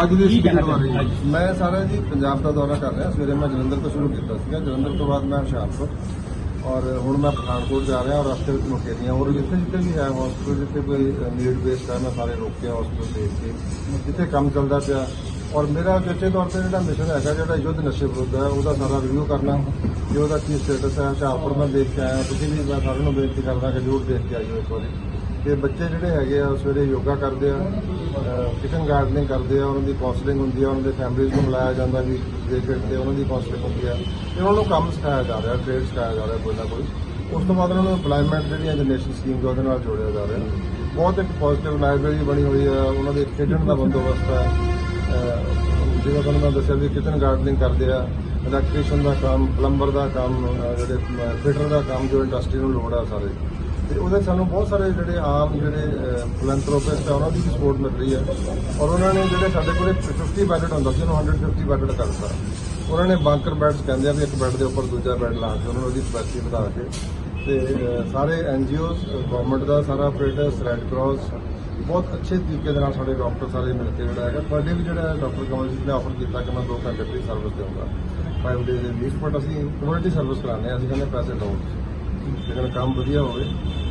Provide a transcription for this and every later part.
ਅੱਜ ਦੀ ਸਪੀਕਰ ਬਾਰੇ? ਮੈਂ ਸਾਰਾ ਜੀ ਪੰਜਾਬ ਦਾ ਦੌਰਾ ਕਰ ਰਿਹਾ। ਸਵੇਰੇ ਮੈਂ ਜਲੰਧਰ ਤੋਂ ਸ਼ੁਰੂ ਕੀਤਾ ਸੀਗਾ। ਜਲੰਧਰ ਤੋਂ ਬਾਅਦ ਮੈਂ ਹੁਸ਼ਿਆਰਪੁਰ। ਔਰ ਹੁਣ ਮੈਂ ਪਠਾਨਕੋਟ ਜਾ ਰਿਹਾ ਔਰ ਰਸਤੇ ਵਿੱਚ ਮੁਕੇਰੀਆਂ ਔਰ ਜਿੱਥੇ ਜਿੱਥੇ ਵੀ ਹੈ ਹਸਪੀਟਲ ਜਿੱਥੇ ਕੋਈ ਨੀਡ ਬੇਸਡ ਹੈ ਮੈਂ ਸਾਰੇ ਰੋਕਿਆ ਹਸਪੀਟਲ ਦੇਖ ਕੇ। ਜਿੱਥੇ ਕੰਮ ਚੱਲਦਾ ਪਿਆ। ਔਰ ਮੇਰਾ ਜੱਚੇ ਤੌਰ ਤੇ ਜਿਹੜਾ ਮਿਸ਼ਨ ਹੈਗਾ ਜਿਹੜਾ ਯੁੱਧ ਨਸ਼ੇ ਵਿਰੁੱਧ ਹੈ ਉਹਦਾ ਸਾਰਾ ਰਿਵਿਊ ਕਰਨਾ। ਕਿ ਉਹਦਾ ਕੀ ਸਟੇਟਸ ਹੈ ਹੁਸ਼ਿਆਰਪੁਰ ਮੈਂ ਦੇਖ ਕੇ ਆਇਆ। ਤੁਸੀਂ ਵੀ ਮੈਂ ਸਾਰਿਆਂ ਨੂੰ ਬੇਨਤੀ ਕਰਦਾ ਕਿ ਜ਼ਰੂਰ ਦੇਖ ਕੇ ਆਇਓ ਇੱਕ ਵਾਰੀ ਤੇ ਬੱਚੇ ਜਿਹੜੇ ਹੈਗੇ ਆ ਸਵੇਰੇ ਯੋਗਾ ਕਰਦੇ ਆ ਕਿਚਨ ਗਾਰਡਨਿੰਗ ਕਰਦੇ ਆ, ਉਹਨਾਂ ਦੀ ਕਾਉਂਸਲਿੰਗ ਹੁੰਦੀ ਆ, ਉਹਨਾਂ ਦੇ ਫੈਮਿਲੀਜ਼ ਨੂੰ ਮਿਲਾਇਆ ਜਾਂਦਾ ਵੀ ਦੇਖਣ ਤੇ ਉਹਨਾਂ ਦੀ ਕਾਉਂਸਲਿੰਗ ਹੁੰਦੀ ਆ। ਤੇ ਉਹਨਾਂ ਨੂੰ ਕੰਮ ਸਿਖਾਇਆ ਜਾ ਰਿਹਾ ਟ੍ਰੇਡ ਸਿਖਾਇਆ ਜਾ ਰਿਹਾ ਕੋਈ ਨਾ ਕੋਈ। ਉਸ ਤੋਂ ਬਾਅਦ ਉਹਨਾਂ ਨੂੰ EMPLOYMENT ਜਿਹੜੀਆਂ ਜਨਰੇਸ਼ਨ ਸਕੀਮ ਉਹਦੇ ਨਾਲ ਜੋੜਿਆ ਜਾ ਰਿਹਾ। ਬਹੁਤ ਇੱਕ ਪੋਜ਼ਿਟਿਵ ਲਾਇਬ੍ਰੇਰੀ ਬਣੀ ਹੋਈ ਆ, ਉਹਨਾਂ ਦੇ ਖੇਡਣ ਦਾ ਬੰਦੋਬਸਤ ਹੈ ਅਹ ਜਿਵੇਂ ਤੁਹਾਨੂੰ ਮੈਂ ਦੱਸਿਆ ਵੀ ਕਿਚਨ ਗਾਰਡਨਿੰਗ ਕਰਦੇ ਆ ਇਲੈਕਟ੍ਰੀਸ਼ੀਅਨ ਦਾ ਕੰਮ ਪਲੰਬਰ ਦਾ ਕੰਮ ਜਿਹੜੇ ਫਿਟਰ ਦਾ ਕੰਮ ਜੋ ਇੰਡਸਟਰੀ ਨੂੰ ਲੋੜ ਆ ਸਾਰੇ। ਤੇ ਉਹਦੇ ਸਾਨੂੰ ਬਹੁਤ ਸਾਰੇ ਜਿਹੜੇ ਆਮ ਜਿਹੜੇ ਫਿਲੈਂਥਰੋਪਿਸਟ ਆ ਉਹਨਾਂ ਦੀ ਵੀ ਸਪੋਰਟ ਮਿਲ ਰਹੀ ਹੈ। ਔਰ ਉਹਨਾਂ ਨੇ ਜਿਹੜੇ ਸਾਡੇ ਕੋਲੇ 50 ਬੈਡਡ ਹੁੰਦਾ ਸੀ ਉਹਨੂੰ 150 ਬੈਡਡ ਕਰਤਾ ਉਹਨਾਂ ਨੇ ਬੰਕਰ ਬੈਡਸ ਕਹਿੰਦੇ ਆ ਵੀ ਇੱਕ ਬੈੱਡ ਦੇ ਉੱਪਰ ਦੂਜਾ ਬੈੱਡ ਲਾ ਕੇ ਉਹਨਾਂ ਨੂੰ ਉਹਦੀ ਕਪੈਸਿਟੀ ਵਧਾ ਕੇ ਤੇ ਅਹ, ਸਾਰੇ ਐਨਜੀਓਜ਼ ਗਵਰਨਮੈਂਟ ਦਾ ਸਾਰਾ ਆਪਰੇਟਰਸ ਰੈੱਡ ਕਰਾਸ ਬਹੁਤ ਅੱਛੇ ਤਰੀਕੇ ਦੇ ਨਾਲ ਸਾਡੇ ਡਾਕਟਰ ਸਾਰੇ ਮਿਲ ਕੇ ਜਿਹੜਾ ਹੈਗਾ ਤੁਹਾਡੇ ਵੀ ਜਿਹੜਾ ਡਾਕਟਰ ਕਮਲ ਜੀ ਨੇ ਆਫਰ ਕੀਤਾ ਕਿ ਮੈਂ 2 ਘੰਟੇ ਦੀ ਸਰਵਿਸ ਦੇਵਾਂਗਾ 5 ਡੇਜ਼ ਦੇ ਲੀਵ ਬਟ ਅਸੀਂ ਕਮਿਊਨਿਟੀ ਸਰਵਿਸ ਕਰਾਉਂਦੇ ਹਾਂ ਅਸੀਂ ਕਹਿੰਦੇ ਪੈਸੇ ਦਿਓ। ਲੇਕਿਨ ਕੰਮ ਵਧੀਆ ਹੋਵੇ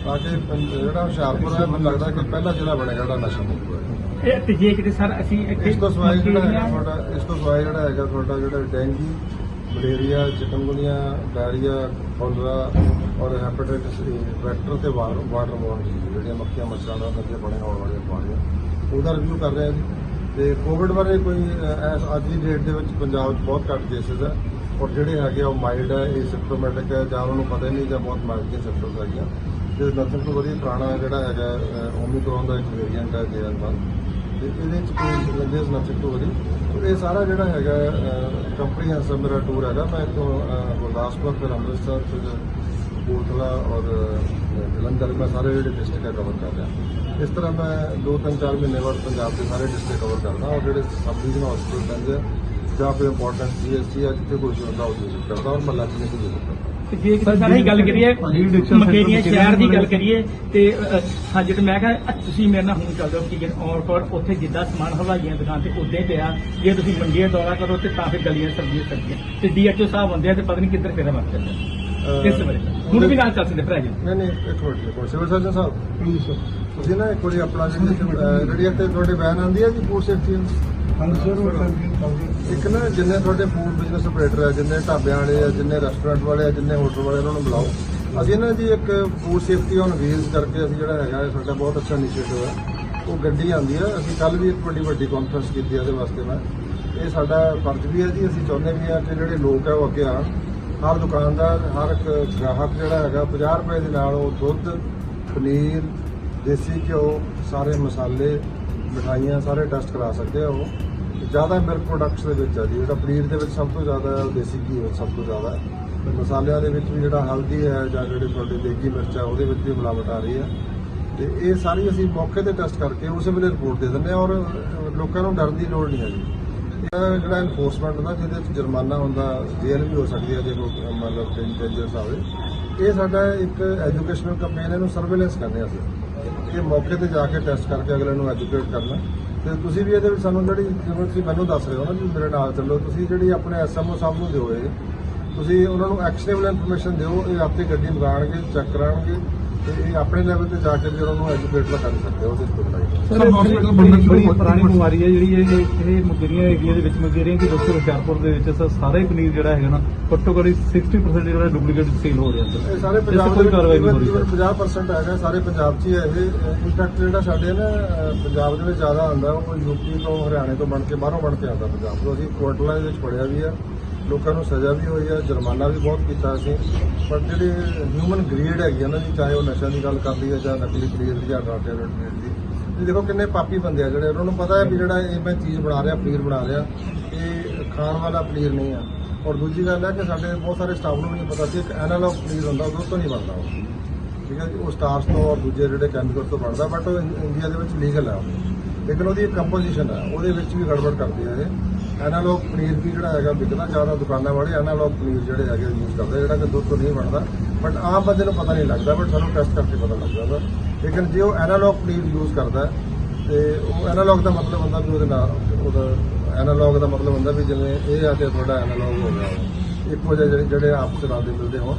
ਤਾਂ ਕਿ ਪੰ- ਜਿਹੜਾ ਹੁਸ਼ਿਆਰਪੁਰ ਹੈ ਮੈਨੂੰ ਲੱਗਦਾ ਕਿ ਪਹਿਲਾ ਜ਼ਿਲ੍ਹਾ ਬਣੇਗਾ ਜਿਹੜਾ ਨਸ਼ਾ ਮੁਕਤ ਹੋਏਗਾ ਇਹ ਤੇ ਜੇ ਕਿਤੇ ਸਰ ਅਸੀਂ ਇੱਥੇ ਇਸ ਤੋਂ ਸਿਵਾਏ ਜਿਹੜਾ ਹੈਗਾ ਤੁਹਾਡਾ ਇਸ ਤੋਂ ਸਿਵਾਏ ਜਿਹੜਾ ਹੈਗਾ ਤੁਹਾਡਾ ਜਿਹੜਾ dengue malaria chikungunya diarrhoea cholera ਔਰ ਹੈਪੇਟਾਈਟਸ ਵੈਕਟਰ ਤੇ ਵਾਟਰ ਵਾਟਰਬੋਰਨ ਜਿਹੜੀਆਂ ਮੱਖੀਆਂ ਮੱਛਰਾਂ ਨਾਲ ਨੱਕੇ ਬਣੇ ਹੋਣ ਵਾਲੀਆਂ ਬਿਮਾਰੀਆਂ। ਉਹਦਾ ਰਿਵਿਊ ਕਰ ਰਹੇ ਹਾਂ ਜੀ। ਤੇ ਕੋਵਿਡ ਬਾਰੇ ਕੋਈ ਅਹ, ਇਸ ਅੱਜ ਦੀ ਡੇਟ ਦੇ ਵਿੱਚ ਪੰਜਾਬ 'ਚ ਬਹੁਤ ਘੱਟ ਕੇਸਿਸ ਹੈ। ਔਰ ਜਿਹੜੇ ਹੈਗੇ ਆ, ਉਹ ਮਾਈਲਡ ਹੈ ਇਹ ਸਿੰਪਟੋਮੈਟਿਕ ਹੈ ਜਾਂ ਉਹਨੂੰ ਪਤਾ ਹੀ ਨਹੀਂ ਜਾਂ ਬਹੁਤ ਮਾਈਲਡ ਦੀਆਂ ਸਿੰਪਟਮਸ ਹੈਗੀਆਂ। ਤੇ ਨਥਿੰਗ ਤੋਂ ਵਧੀਆ ਪੁਰਾਣਾ ਜਿਹੜਾ ਹੈਗਾ ਓਮਿਕਰੋਨ ਦਾ ਇੱਕ ਵੇਰੀਐਂਟ ਹੈ ਜੇ ਐਨ ਤੇ ਇਹਦੇ ਚ ਕੋਈ ਲੰਗੇਸ ਨਥਿੰਗ ਤੋਂ ਵਧੀਆ? ਸੋ ਇਹ ਸਾਰਾ ਜਿਹੜਾ ਹੈਗਾ ਕੰਪਰੀਹੈਂਸਿਵ ਮੇਰਾ ਟੂਰ ਹੈਗਾ, ਮੈਂ ਇੱਥੋਂ ਗੁਰਦਾਸਪੁਰ ਫਿਰ ਅੰਮ੍ਰਿਤਸਰ, ਫਿਰ ਕਪੂਰਥਲਾ ਔਰ ਜਲੰਧਰ, ਮੈਂ ਸਾਰੇ ਜਿਹੜੇ ਡਿਸਟ੍ਰਿਕਟ ਕਵਰ ਕਰ ਰਿਹਾ। ਇਸ ਤਰ੍ਹਾਂ ਮੈਂ ਦੋ ਤਿੰਨ ਚਾਰ ਮਹੀਨੇ ਬਾਅਦ ਪੰਜਾਬ ਦੇ ਸਾਰੇ ਡਿਸਟ੍ਰਿਕਟ ਕਵਰ ਕਰਦਾ, ਔਰ ਜਿਹੜੇ ਸਬ ਡਿਵੀਜ਼ਨ ਹਸਪੀਟਲ ਪੈਂਦੇ ਆ ਜਾਂ ਕੋਈ ਇੰਪੋਰਟੈਂਟ ਸੀਐਸਸੀ ਆ ਜਿੱਥੇ ਕੋਈ ਹੁੰਦਾ ਉਹ ਵਿਜ਼ਿਟ ਕਰਦਾ ਔਰ ਮੱਲਾ ਕਲੀਨਿਕ ਵਿਜ਼ਿਟ ਕਰਦਾ ਤੇ ਜੇ ਕਿਤੇ ਸਰ ਅਸੀਂ ਗੱਲ ਕਰੀਏ ਮਕੇਰੀਆਂ ਸ਼ਹਿਰ ਦੀ ਗੱਲ ਕਰੀਏ ਤੇ ਹਾਂ ਜਦੋਂ ਮੈਂ ਕਿਹਾ ਤੁਸੀਂ ਮੇਰੇ ਨਾਲ ਹੁਣ ਚੱਲ ਜਾਓ ਕਿ ਔਰ ਪਰ ਉੱਥੇ ਜਿੱਦਾਂ ਸਮਾਨ ਹਲਵਾਈਆਂ ਦੁਕਾਨ ਤੇ ਉਦਾਂ ਹੀ ਪਿਆ ਜੇ ਤੁਸੀਂ ਮੰਡੀਆਂ ਦੌਰਾ ਕਰੋ ਤੇ ਤਾਂ ਫਿਰ ਗਲੀਆਂ ਸਬਜ਼ੀਆਂ ਸਬਜ਼ੀਆਂ। ਤੇ ਡੀਐਚਓ ਸਾਹਿਬ ਹੁੰਦੇ ਆ ਤੇ ਪਤਾ ਨਹੀਂ ਕਿੱਧਰ ਫੇਰਾ ਮਾਰ ਜਾਂਦੇ ਇਸ ਬਾਰੇ ਹੁਣ ਵੀ ਨਾਲ ਚੱਲ ਸਕਦੇ ਭਰਾ ਜੀ। ਨਹੀਂ ਨਹੀਂ ਇੱਕ ਮਿੰਟ ਦੇਖੋ ਸਿਵਲ ਸਰਜਨ ਸਾਹਿਬ। ਤੁਸੀਂ ਨਾ ਇੱਕ ਵਾਰੀ ਆਪਣਾ ਜਿਹੜੀ ਅਹ, ਜਿਹੜੀ ਇੱਥੇ ਤੁਹਾਡੇ ਵੈਨ ਆਉਂਦੀ ਹੈ ਜੀ ਫੂਡ ਸੇਫਟੀ ਇੱਕ ਨਾ, ਜਿੰਨੇ ਤੁਹਾਡੇ ਫੂਡ ਬਿਜ਼ਨਸ ਆਪਰੇਟਰ ਹੈ ਜਿੰਨੇ ਢਾਬਿਆਂ ਵਾਲੇ ਆ, ਜਿੰਨੇ ਰੈਸਟੋਰੈਂਟ ਵਾਲੇ ਆ, ਜਿੰਨੇ ਹੋਟਲ ਵਾਲੇ ਉਹਨਾਂ ਨੂੰ ਬੁਲਾਓ। ਅਸੀਂ ਨਾ ਜੀ ਇੱਕ ਫੂਡ ਸੇਫਟੀ ਔਨ ਵੀਲਸ ਕਰਕੇ ਅਸੀਂ ਜਿਹੜਾ ਹੈਗਾ, ਸਾਡਾ ਬਹੁਤ ਅੱਛਾ ਇਨੀਸ਼ੀਏਟਿਵ ਹੈ ਉਹ ਗੱਡੀ ਆਉਂਦੀ ਹੈ ਅਸੀਂ ਕੱਲ ਵੀ ਇੱਕ ਵੱਡੀ ਵੱਡੀ ਕਾਨਫਰੰਸ ਕੀਤੀ ਹੈ ਇਹਦੇ ਵਾਸਤੇ ਮੈਂ। ਇਹ ਸਾਡਾ ਫਰਜ਼ ਵੀ ਹੈ ਜੀ, ਅਸੀਂ ਚਾਹੁੰਦੇ ਵੀ ਆ ਕਿ ਜਿਹੜੇ ਲੋਕ ਹੈ ਉਹ ਅੱਗੇ ਆਉਣ। ਹਰ ਦੁਕਾਨਦਾਰ ਹਰ ਇੱਕ ਗ੍ਰਾਹਕ ਜਿਹੜਾ ਹੈਗਾ 50 ਰੁਪਏ ਦੇ ਨਾਲ ਉਹ ਦੁੱਧ, ਪਨੀਰ, ਦੇਸੀ ਘਿਓ, ਸਾਰੇ ਮਸਾਲੇ, ਮਿਠਾਈਆਂ ਸਾਰੇ ਟੈਸਟ ਕਰਾ ਸਕਦੇ ਆ ਉਹ। ਜ਼ਿਆਦਾ ਮਿਲਕ ਪ੍ਰੋਡਕਟਸ ਦੇ ਵਿੱਚ ਆ ਜੀ, ਜਿਹੜਾ ਪਨੀਰ ਦੇ ਵਿੱਚ ਸਭ ਤੋਂ ਜ਼ਿਆਦਾ ਦੇਸੀ ਘੀ ਸਭ ਤੋਂ ਜ਼ਿਆਦਾ। ਹੈ ਮਸਾਲਿਆਂ ਦੇ ਵਿੱਚ ਵੀ ਜਿਹੜਾ ਹਲਦੀ ਹੈ ਜਾਂ ਜਿਹੜੇ ਤੁਹਾਡੇ ਦੇਗੀ ਮਿਰਚ ਆ, ਉਹਦੇ ਵਿੱਚ ਵੀ ਮਿਲਾਵਟ ਆ ਰਹੀ ਹੈ। ਤੇ ਇਹ ਸਾਰੀ ਅਸੀਂ ਮੌਕੇ ਤੇ ਟੈਸਟ ਕਰਕੇ ਉਸੇ ਵੇਲੇ ਰਿਪੋਰਟ ਦੇ ਦਿੰਦੇ ਹਾਂ ਔਰ ਲੋਕਾਂ ਨੂੰ ਡਰਨ ਦੀ ਲੋੜ ਨਹੀਂ ਹੈ ਜੀ ਇਹ ਜਿਹੜਾ ਐਨਫੋਰਸਮੈਂਟ ਦਾ ਜਿਹਦੇ ਵਿੱਚ ਜੁਰਮਾਨਾ ਹੁੰਦਾ, ਜੇਲ੍ਹ ਵੀ ਹੋ ਸਕਦੀ ਹੈ, ਜੇ ਕੋਈ, ਮਤਲਬ ਡੇਂਜਰਸ ਆਵੇ ਇਹ ਸਾਡਾ ਇੱਕ ਐਜੂਕੇਸ਼ਨਲ ਕੈਂਪੇਨ ਇਹਨੂੰ ਸਰਵੇਲੈਂਸ ਕਰਦੇ ਹਾਂ ਅਸੀਂ। ਇਹ ਮੌਕੇ ਤੇ ਜਾ ਕੇ ਟੈਸਟ ਕਰਕੇ ਅਗਲੇ ਨੂੰ ਐਜੂਕੇਟ ਕਰਨਾ। ਤੇ ਤੁਸੀਂ ਵੀ ਇਹਦੇ ਵਿੱਚ ਸਾਨੂੰ ਜਿਹੜੀ ਜਿਵੇਂ ਤੁਸੀਂ ਮੈਨੂੰ ਦੱਸ ਰਹੇ ਹੋ ਨਾ ਵੀ ਮੇਰੇ ਨਾਲ ਚੱਲੋ, ਤੁਸੀਂ ਜਿਹੜੀ ਆਪਣੇ ਐਸਐਮਓ ਸਾਹਿਬ ਨੂੰ ਦਿਓ ਇਹ। ਤੁਸੀਂ ਉਹਨਾਂ ਨੂੰ ਐਕਸ਼ਨੇਬਲ ਇਨਫੋਰਮੇਸ਼ਨ ਦਿਓ, ਇਹ ਆਪਣੀ ਗੱਡੀ ਮੰਗਾਣਗੇ ਚੈੱਕ ਕਰਾਉਣਗੇ। ਤੇ ਇਹ ਆਪਣੇ ਲੈਵਲ ਤੇ ਜਾ ਕੇ ਵੀ ਉਹਨਾਂ ਨੂੰ ਐਜੂਕੇਟ ਕਰ ਸਕਦੇ ਹੋ ਉਹਦੇ ਤੋਂ ਬਣਾਈ ਸਰ ਹਸਪੀਟਲ ਬੜੀ ਬੜੀ ਪੁਰਾਣੀ ਬਿਮਾਰੀ ਹੈ ਜਿਹੜੀ ਇਹ ਇਹ- ਮੁਕੇਰੀਆਂ ਏਰੀਆ ਦੇ ਵਿੱਚ ਮੁਕੇਰੀਆਂ ਦੀ ਦੋਸਤੋ ਹੁਸ਼ਿਆਰਪੁਰ ਦੇ ਵਿੱਚ ਸਰ ਸਾਰਾ ਹੀ ਪਨੀਰ ਜਿਹੜਾ ਹੈਗਾ ਨਾ ਘੱਟੋ ਘੱਟ 60% ਜਿਹੜਾ ਡੁਪਲੀਕੇਟ ਸੇਲ ਹੋ ਰਿਹਾ ਸਰ। ਇਹ ਸਾਰੇ ਪੰਜਾਬ ਦੇ ਕਾਰਵਾਈ ਨਹੀਂ ਹੋ ਰਹੀ 50% ਹੈਗਾ ਸਾਰੇ ਪੰਜਾਬ 'ਚ ਹੀ ਹੈ ਇਹ। ਇਨਫੈਕਟ ਜਿਹੜਾ ਸਾਡੇ ਨਾ ਪੰਜਾਬ ਦੇ ਵਿੱਚ ਜ਼ਿਆਦਾ ਆਉਂਦਾ ਉਹ ਯੂਪੀ ਤੋਂ ਹਰਿਆਣੇ ਤੋਂ ਬਣ ਕੇ ਬਾਹਰੋਂ ਬਣ ਕੇ ਆਉਂਦਾ ਪੰਜਾਬ ਤੋਂ। ਅਸੀਂ ਕੋਟਲਾ ਦੇ ਵਿੱਚ ਪੜਿਆ ਵੀ ਆ। ਲੋਕਾਂ ਨੂੰ ਸਜ਼ਾ ਵੀ ਹੋਈ ਆ, ਜੁਰਮਾਨਾ ਵੀ ਬਹੁਤ ਕੀਤਾ ਅਸੀਂ। ਪਰ ਜਿਹੜੇ ਹਿਊਮਨ ਗ੍ਰੀਡ ਹੈਗੀ ਆ ਨਾ ਜੀ, ਚਾਹੇ ਉਹ ਨਸ਼ਿਆਂ ਦੀ ਗੱਲ ਕਰਦੀ ਹੈ ਜਾਂ ਨਕਲੀ ਪਨੀਰ ਦੀ ਜਾਂ ਡਾਟੇਰਡ ਪਨੀਰ ਦੀ। ਤੁਸੀਂ ਦੇਖੋ ਕਿੰਨੇ ਪਾਪੀ ਬੰਦੇ ਆ ਜਿਹੜੇ, ਉਹਨਾਂ ਨੂੰ ਪਤਾ ਹੈ ਵੀ ਜਿਹੜਾ ਇਹ ਮੈਂ ਚੀਜ਼ ਬਣਾ ਰਿਹਾ, ਪਨੀਰ ਬਣਾ ਰਿਹਾ, ਇਹ ਖਾਣ ਵਾਲਾ ਪਨੀਰ ਨਹੀਂ ਆ। ਔਰ ਦੂਜੀ ਗੱਲ ਹੈ ਕਿ ਸਾਡੇ ਬਹੁਤ ਸਾਰੇ ਸਟਾਫ ਨੂੰ ਵੀ ਨਹੀਂ ਪਤਾ ਸੀ, ਇੱਕ ਐਨਾਲੌਗ ਪਨੀਰ ਹੁੰਦਾ ਉਹ ਤੋਂ ਨਹੀਂ ਬਣਦਾ ਉਹ। ਠੀਕ ਹੈ ਉਹ ਸਟਾਰਸ ਤੋਂ ਔਰ ਦੂਜੇ ਜਿਹੜੇ ਕੈਮੀਕਲ ਤੋਂ ਬਣਦਾ ਬਟ ਉਹ ਇੰਡੀਆ ਦੇ ਵਿੱਚ ਲੀਗਲ ਹੈ ਉਹ। ਲੇਕਿਨ ਉਹਦੀ ਇੱਕ ਕੰਪੋਜੀਸ਼ਨ ਹੈ ਉਹਦੇ ਵਿੱਚ ਵੀ ਗੜਬੜ ਕਰਦੀ ਹੈ ਇਹ। ਐਨਾਲੌਗ ਪਨੀਰ ਵੀ ਜਿਹੜਾ ਹੈਗਾ ਵਿਕਦਾ ਜ਼ਿਆਦਾ ਦੁਕਾਨਾਂ ਵਾਲੇ ਐਨਾਲੌਗ ਪਨੀਰ ਜਿਹੜੇ ਹੈਗੇ ਯੂਜ਼ ਕਰਦੇ ਜਿਹੜਾ ਕਿ ਦੁੱਧ ਤੋਂ ਨਹੀਂ ਬਣਦਾ। ਬਟ ਆਮ ਬੰਦੇ ਨੂੰ ਪਤਾ ਨਹੀਂ ਲੱਗਦਾ ਬਟ ਸਾਨੂੰ ਟੈਸਟ ਕਰਕੇ ਪਤਾ ਲੱਗ ਜਾਂਦਾ। ਲੇਕਿਨ ਜੇ ਉਹ ਐਨਾਲੌਗ ਪਨੀਰ ਯੂਜ਼ ਕਰਦਾ ਹੈ, ਤੇ ਉਹ ਐਨਾਲੌਗ ਦਾ ਮਤਲਬ ਹੁੰਦਾ ਵੀ ਉਹਦੇ ਨਾਲ ਉਹਦਾ ਐਨਾਲੌਗ ਦਾ ਮਤਲਬ ਹੁੰਦਾ ਵੀ ਜਿਵੇਂ ਇਹ ਆ ਕੇ ਤੁਹਾਡਾ ਐਨਾਲੌਗ ਹੋ ਗਿਆ। ਇੱਕੋ ਜਿਹੇ ਜਿਹੜੇ ਜਿਹੜੇ ਆਪਸ ਨਾਲ ਦੇ ਮਿਲਦੇ ਹੋਣ।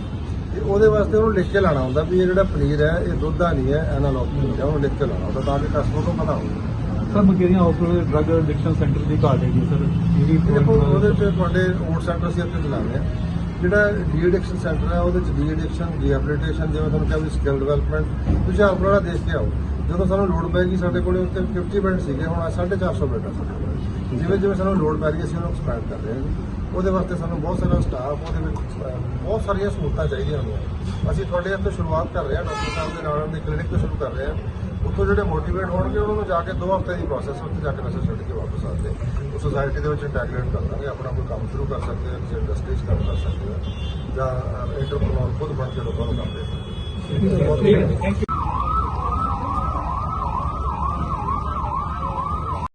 ਤੇ ਉਹਦੇ ਵਾਸਤੇ ਉਹਨੂੰ ਲਿਖ ਕੇ ਲਾਣਾ ਹੁੰਦਾ ਵੀ ਇਹ ਜਿਹੜਾ ਪਨੀਰ ਹੈ ਇਹ ਦੁੱਧ ਦਾ ਨਹੀਂ ਹੈ ਐਨਾਲੌਗ ਪਨੀਰ ਹੈ ਉਹਨੂੰ ਲਿਖ ਕੇ ਲਾਣਾ ਹੁੰਦਾ ਤਾਂ ਕਿ ਕਸਟਮਰ ਨੂੰ ਪਤਾ ਹੋਵੇ। ਸਰ ਮਕੇਰੀਆਂ ਹਸਪੀਟਲ ਦੇ ਡਰੱਗ ਐਡਿਕਸ਼ਨ ਸੈਂਟਰ ਦੀ ਘਾਟ ਹੈਗੀ ਸਰ? ਇਹ ਵੀ ਦੇਖੋ ਉਹਦੇ ਤੇ ਤੁਹਾਡੇ ਓਟ ਸੈਂਟਰ ਅਸੀਂ ਇੱਥੇ ਚਲਾਉਂਦੇ ਹਾਂ। ਜਿਹੜਾ ਡੀ ਐਡਿਕਸ਼ਨ ਸੈਂਟਰ ਹੈ ਉਹਦੇ ਚ ਡੀ ਐਡਿਕਸ਼ਨ ਰੀਹੈਬਿਲਿਟੇਸ਼ਨ ਜਿਵੇਂ ਤੁਹਾਨੂੰ ਕਿਹਾ ਵੀ ਸਕਿੱਲ ਡਿਵੈਲਪਮੈਂਟ ਤੁਸੀਂ ਆਪਣਾ ਦੇਖ ਕੇ ਆਓ। ਜਦੋਂ ਸਾਨੂੰ ਲੋਡ ਪੈਗੀ ਸਾਡੇ ਕੋਲੇ ਉੱਤੇ 50 ਬੈੱਡ ਸੀਗੇ ਹੁਣ 450 ਬੈੱਡ ਆ ਸਾਡੇ ਕੋਲ। ਜਿਵੇਂ ਜਿਵੇਂ ਸਾਨੂੰ ਲੋਡ ਪੈ ਰਹੀ ਅਸੀਂ ਉਹਨੂੰ ਐਕਸਪੈਂਡ ਕਰ ਰਹੇ ਹਾਂ ਉਹਦੇ ਵਾਸਤੇ ਸਾਨੂੰ ਬਹੁਤ ਸਾਰਾ ਸਟਾਫ ਉਹਦੇ ਵਿੱਚ ਬਹੁਤ ਸਾਰੀਆਂ ਸਹੂਲਤਾਂ ਚਾਹੀਦੀਆਂ ਹੁੰਦੀਆਂ ਅਸੀਂ ਤੁਹਾਡੇ ਇੱਥੇ ਸ਼ੁਰੂਆਤ ਕਰ ਰਹੇ ਹਾਂ ਡਾਕਟਰ ਸਾਹਿਬ ਦੇ ਨਾਲ ਦੇ ਕਲੀਨਿਕ ਤੋਂ ਸ਼ੁਰੂ ਕਰ ਰਹੇ ਹਾਂ। ਉੱਥੋਂ ਜਿਹੜੇ ਮੋਟੀਵੇਟ ਹੋਣਗੇ, ਉਹਨਾਂ ਨੂੰ ਜਾ ਕੇ 2 ਹਫ਼ਤੇ ਦੀ ਪ੍ਰੋਸੈਸ ਉੱਥੇ ਜਾ ਕੇ ਨਸ਼ਾ ਛੱਡ ਕੇ ਵਾਪਸ ਆਉਂਦੇ ਉਹ ਸੋਸਾਇਟੀ ਦੇ ਵਿੱਚ ਇੰਟੈਗ੍ਰੇਟ ਕਰ ਦਾਂਗੇ ਆਪਣਾ ਕੋਈ ਕੰਮ ਸ਼ੁਰੂ ਕਰ ਸਕਦੇ ਹੋ ਕਿਸੇ ਇੰਡਸਟਰੀ 'ਚ ਕੰਮ ਕਰ ਸਕਦੇ ਹੋ ਜਾਂ ਇੰਟਰਪ੍ਰੀਨਰ ਖੁਦ ਬਣ ਕੇ ਲੋਕਾਂ ਨੂੰ ਕੰਮ ਦੇ ਸਕਦੇ ਹੋ